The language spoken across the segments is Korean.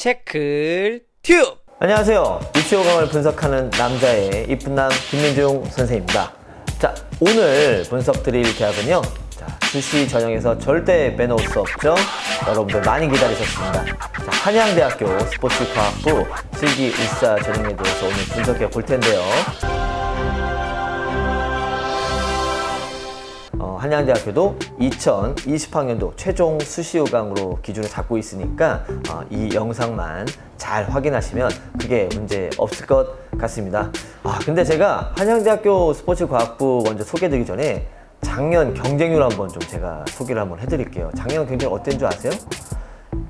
체크 튜브 안녕하세요. 유치호강을 분석하는 남자의 이쁜 남 김민중 선생입니다. 자, 오늘 분석 드릴 대학은요. 자, 수시 전형에서 절대 빼놓을 수 없죠. 여러분들 많이 기다리셨습니다. 자, 한양대학교 스포츠과학부 실기 일사 전형에 대해서 오늘 분석해 볼 텐데요. 한양대학교도 2020학년도 최종 수시 요강으로 기준을 잡고 있으니까 어, 이 영상만 잘 확인하시면 그게 문제 없을 것 같습니다. 아 근데 제가 한양대학교 스포츠과학부 먼저 소개드리기 전에 작년 경쟁률 한번 좀 제가 소개를 한번 해드릴게요. 작년 경쟁 어땠는 줄 아세요?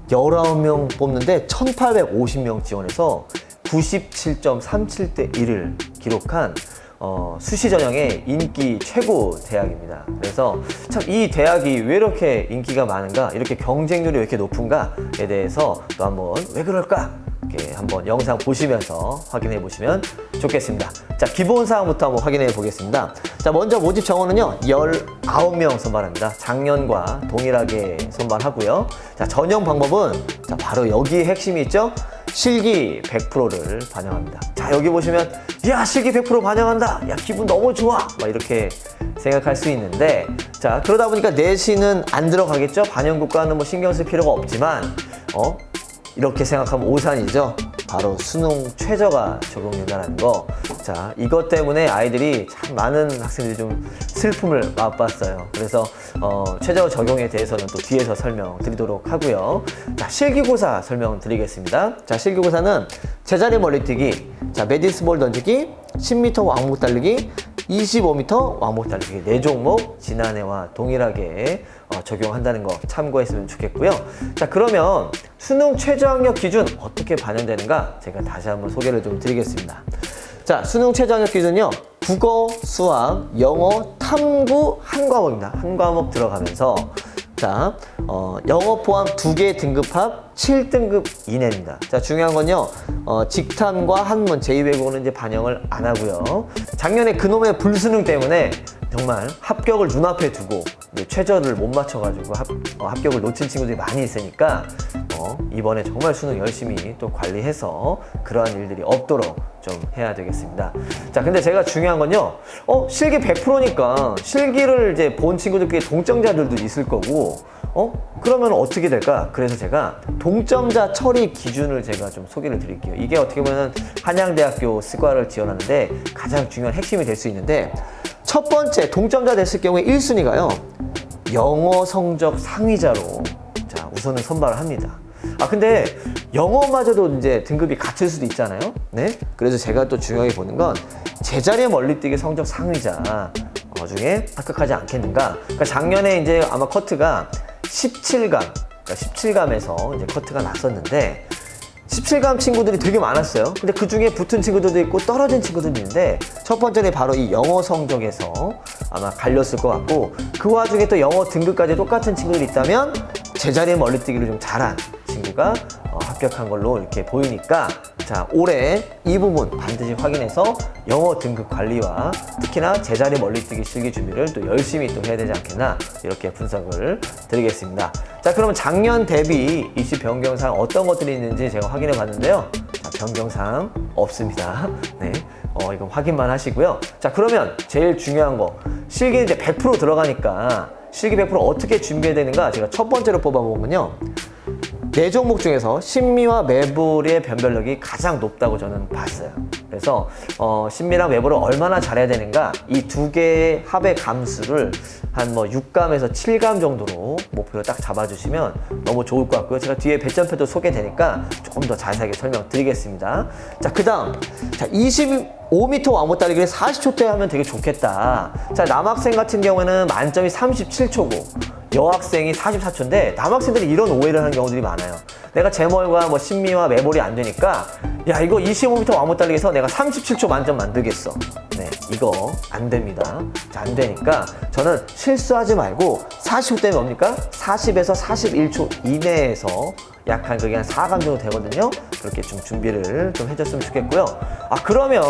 19명 뽑는데 1850명 지원해서 97.37대 1을 기록한 어, 수시 전형의 인기 최고 대학입니다. 그래서 참 이 대학이 왜 이렇게 인기가 많은가, 이렇게 경쟁률이 왜 이렇게 높은가에 대해서 또 한번 왜 그럴까? 이렇게 한번 영상 보시면서 확인해 보시면 좋겠습니다. 자, 기본 사항부터 한번 확인해 보겠습니다. 자, 먼저 모집 정원은요, 19명 선발합니다. 작년과 동일하게 선발하고요. 자, 전형 방법은 자, 바로 여기에 핵심이 있죠? 실기 100%를 반영합니다. 자, 여기 보시면, 야, 실기 100% 반영한다! 야, 기분 너무 좋아! 막 이렇게 생각할 수 있는데, 자, 그러다 보니까 내신은 안 들어가겠죠? 반영 국가는 뭐 신경 쓸 필요가 없지만, 어? 이렇게 생각하면 오산이죠. 바로 수능 최저가 적용된다는 거. 자, 이것 때문에 아이들이 참 많은 학생들이 좀 슬픔을 맛봤어요. 그래서 어, 최저 적용에 대해서는 또 뒤에서 설명드리도록 하고요. 자, 실기고사 설명드리겠습니다. 자, 실기고사는 제자리 멀리뛰기, 자, 메디스볼 던지기, 10m 왕복 달리기, 25m 왕복 달리기 네 종목 지난해와 동일하게 어, 적용한다는 거 참고했으면 좋겠고요. 자 그러면 수능 최저학력 기준 어떻게 반영되는가 제가 다시 한번 소개를 좀 드리겠습니다. 자 수능 최저학력 기준요 국어, 수학, 영어, 탐구 한 과목입니다. 한 과목 들어가면서 자, 어, 영어 포함 두 개 등급합 7등급 이내입니다. 자, 중요한 건요, 어, 직탐과 한문, 제2외국어는 이제 반영을 안 하고요. 작년에 그놈의 불수능 때문에 정말 합격을 눈앞에 두고 최저를 못 맞춰가지고 합, 어, 합격을 놓친 친구들이 많이 있으니까 어, 이번에 정말 수능 열심히 또 관리해서 그러한 일들이 없도록 좀 해야 되겠습니다. 자, 근데 제가 중요한 건요, 어, 실기 100%니까 실기를 이제 본 친구들끼리 동점자들도 있을 거고, 어? 그러면 어떻게 될까? 그래서 제가 동점자 처리 기준을 제가 좀 소개를 드릴게요. 이게 어떻게 보면 한양대학교 스과를 지원하는데 가장 중요한 핵심이 될 수 있는데, 첫 번째 동점자 됐을 경우에 1순위가요, 영어 성적 상위자로 자, 우선은 선발을 합니다. 아, 근데 영어마저도 이제 등급이 같을 수도 있잖아요. 네? 그래서 제가 또 중요하게 보는 건 제자리에 멀리뛰기 성적 상위자 어, 중에 합격하지 않겠는가. 그러니까 작년에 이제 아마 커트가 17감, 그러니까 17감에서 이제 커트가 났었는데 17감 친구들이 되게 많았어요. 근데 그 중에 붙은 친구들도 있고 떨어진 친구들도 있는데 첫 번째는 바로 이 영어 성적에서 아마 갈렸을 것 같고 그 와중에 또 영어 등급까지 똑같은 친구들이 있다면 제자리에 멀리뛰기를 좀 잘한 친구가 어, 합격한 걸로 이렇게 보이니까 자 올해 이 부분 반드시 확인해서 영어 등급 관리와 특히나 제자리 멀리뛰기 실기 준비를 또 열심히 또 해야 되지 않겠나 이렇게 분석을 드리겠습니다. 자 그러면 작년 대비 입시 변경사항 어떤 것들이 있는지 제가 확인해 봤는데요. 자, 변경사항 없습니다. 네. 어, 이건 확인만 하시고요. 자, 그러면 제일 중요한 거. 실기 이제 100% 들어가니까 실기 100% 어떻게 준비해야 되는가 제가 첫 번째로 뽑아본 건요. 네 종목 중에서 심미와 매불의 변별력이 가장 높다고 저는 봤어요. 그래서 어, 심미랑 매불을 얼마나 잘해야 되는가 이 두 개의 합의 감수를 한 뭐 6감에서 7감 정도로 목표로 딱 잡아주시면 너무 좋을 것 같고요. 제가 뒤에 배점표도 소개되니까 조금 더 자세하게 설명드리겠습니다. 자, 그 다음. 자, 25m 왕복 달리기를 40초대 하면 되게 좋겠다. 자, 남학생 같은 경우에는 만점이 37초고 여학생이 44초인데 남학생들이 이런 오해를 하는 경우들이 많아요. 내가 제멀과 뭐 심미와 매몰이 안 되니까 야 이거 25m 왕복 달리기에서 내가 37초 만점 만들겠어. 네 이거 안 됩니다. 자, 안 되니까 저는 실수하지 말고 45 때문에 뭡니까? 40에서 41초 이내에서 약한 그게 한 4감 정도 되거든요. 그렇게 좀 준비를 좀 해줬으면 좋겠고요. 아 그러면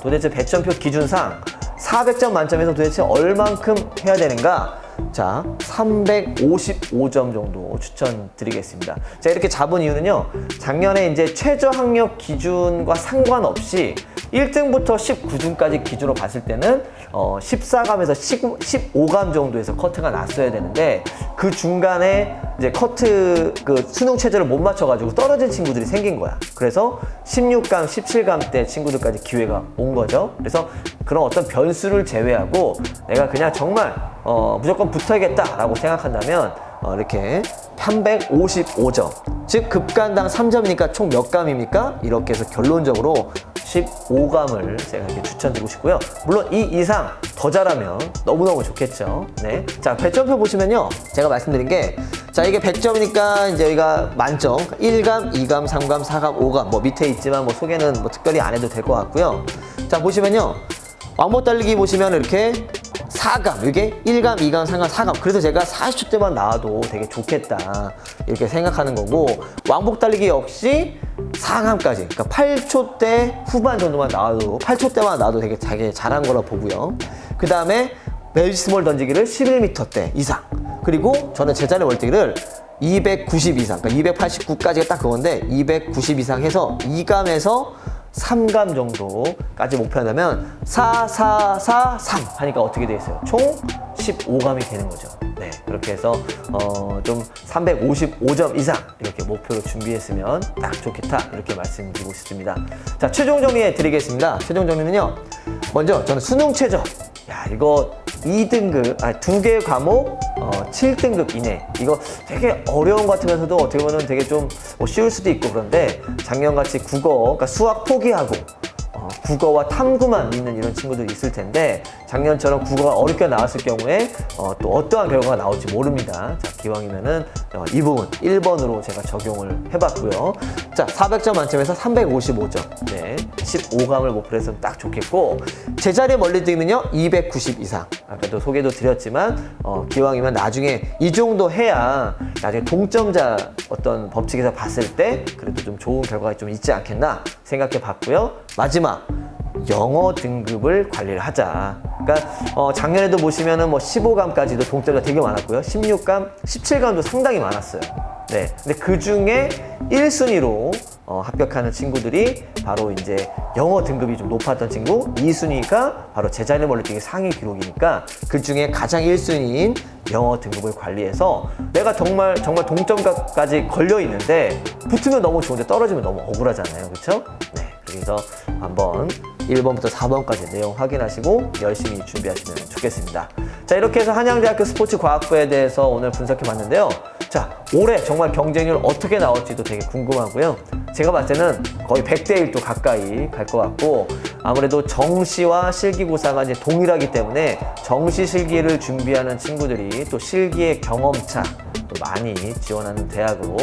도대체 배점표 기준상 400점 만점에서 도대체 얼만큼 해야 되는가? 자, 355점 정도 추천드리겠습니다. 자, 이렇게 잡은 이유는요. 작년에 이제 최저 학력 기준과 상관없이 1등부터 19등까지 기준으로 봤을 때는 어, 14감에서 15감 정도에서 커트가 났어야 되는데 그 중간에 이제 커트 그 수능 체제를 못 맞춰가지고 떨어진 친구들이 생긴 거야. 그래서 16감, 17감 때 친구들까지 기회가 온 거죠. 그래서 그런 어떤 변수를 제외하고 내가 그냥 정말 어, 무조건 붙어야겠다라고 생각한다면 어, 이렇게 355점. 즉 급간당 3점이니까 총 몇 감입니까? 이렇게 해서 결론적으로 15감을 제가 이렇게 추천드리고 싶고요. 물론 이 이상 더 잘하면 너무너무 좋겠죠. 네. 자, 배점표 보시면요. 제가 말씀드린 게, 자, 이게 100점이니까 이제 여기가 만점. 1감, 2감, 3감, 4감, 5감. 뭐 밑에 있지만 뭐 소개는 뭐 특별히 안 해도 될 것 같고요. 자, 보시면요. 왕복 달리기 보시면 이렇게 4감, 이게 1감, 2감, 3감, 4감. 그래서 제가 40초 때만 나와도 되게 좋겠다. 이렇게 생각하는 거고, 왕복 달리기 역시 4감까지. 그러니까 8초 대 후반 정도만 나와도, 8초 때만 나와도 되게 자기 잘한 거라 보고요. 그 다음에 베이스볼 던지기를 11m대 이상. 그리고 저는 제자리 멀티기를 290 이상, 그러니까 289까지가 딱 그건데 290 이상 해서 2감에서 3감 정도까지 목표한다면 4, 4, 4, 3 하니까 어떻게 되겠어요? 총 15감이 되는 거죠. 네, 그렇게 해서 어, 좀 355점 이상 이렇게 목표로 준비했으면 딱 좋겠다 이렇게 말씀드리고 싶습니다. 자, 최종 정리해 드리겠습니다. 최종 정리는요. 먼저 저는 수능 최저. 야, 이거 2등급, 아, 두 개 과목 어, 7등급 이내. 이거 되게 어려운 것 같으면서도 어떻게 보면 되게 좀 뭐 쉬울 수도 있고 그런데 작년같이 국어, 그러니까 수학 포기하고 어, 국어와 탐구만 믿는 이런 친구들이 있을 텐데 작년처럼 국어가 어렵게 나왔을 경우에 어, 또 어떠한 결과가 나올지 모릅니다. 자, 기왕이면은 어, 이 부분 1번으로 제가 적용을 해봤고요. 자, 400점 만점에서 355점. 네, 15감을 목표로 했으면 딱 좋겠고 제자리 멀리 뛰면요 290 이상. 아까도 소개도 드렸지만 어, 기왕이면 나중에 이 정도 해야 나중에 동점자 어떤 법칙에서 봤을 때 그래도 좀 좋은 결과가 좀 있지 않겠나 생각해 봤고요. 마지막 영어 등급을 관리를 하자. 그러니까 어, 작년에도 보시면은 뭐 15감까지도 동점자 되게 많았고요. 16감, 17감도 상당히 많았어요. 네. 근데 그 중에 1순위로 어, 합격하는 친구들이 바로 이제 영어 등급이 좀 높았던 친구 2순위가 바로 제자리 멀리뛰기 상위 기록이니까 그 중에 가장 1순위인 영어 등급을 관리해서 내가 정말 정말 동점까지 걸려 있는데 붙으면 너무 좋은데 떨어지면 너무 억울하잖아요. 그렇죠? 네. 그래서 한번 1번부터 4번까지 내용 확인하시고 열심히 준비하시면 좋겠습니다. 자, 이렇게 해서 한양대학교 스포츠과학부에 대해서 오늘 분석해 봤는데요. 자, 올해 정말 경쟁률 어떻게 나올지도 되게 궁금하고요. 제가 봤을 때는 거의 100대 1도 가까이 갈 것 같고 아무래도 정시와 실기고사가 이제 동일하기 때문에 정시 실기를 준비하는 친구들이 또 실기의 경험차 또 많이 지원하는 대학으로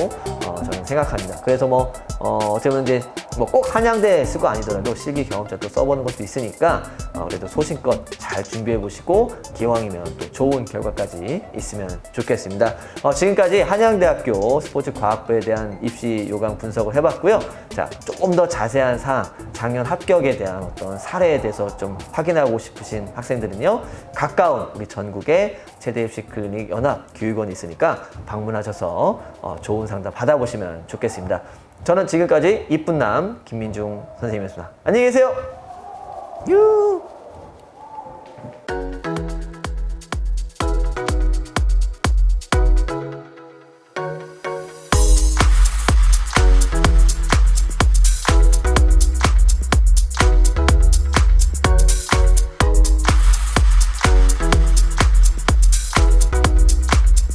어, 저는 생각합니다. 그래서 뭐 어, 어떻게 보면 이제 뭐 꼭 한양대 쓰고 아니더라도 실기 경험자 또 써보는 것도 있으니까 어, 그래도 소신껏 잘 준비해 보시고 기왕이면 또 좋은 결과까지 있으면 좋겠습니다. 어, 지금까지 한양대학교 스포츠과학부에 대한 입시 요강 분석을 해봤고요. 자 조금 더 자세한 사항, 작년 합격에 대한 어떤 사례에 대해서 좀 확인하고 싶으신 학생들은요 가까운 우리 전국의 최대 입시 클리닉 연합 교육원이 있으니까 방문하셔서 어, 좋은 상담 받아보시면 좋겠습니다. 저는 지금까지 이쁜 남 김민중 선생님이었습니다. 안녕히 계세요. 유.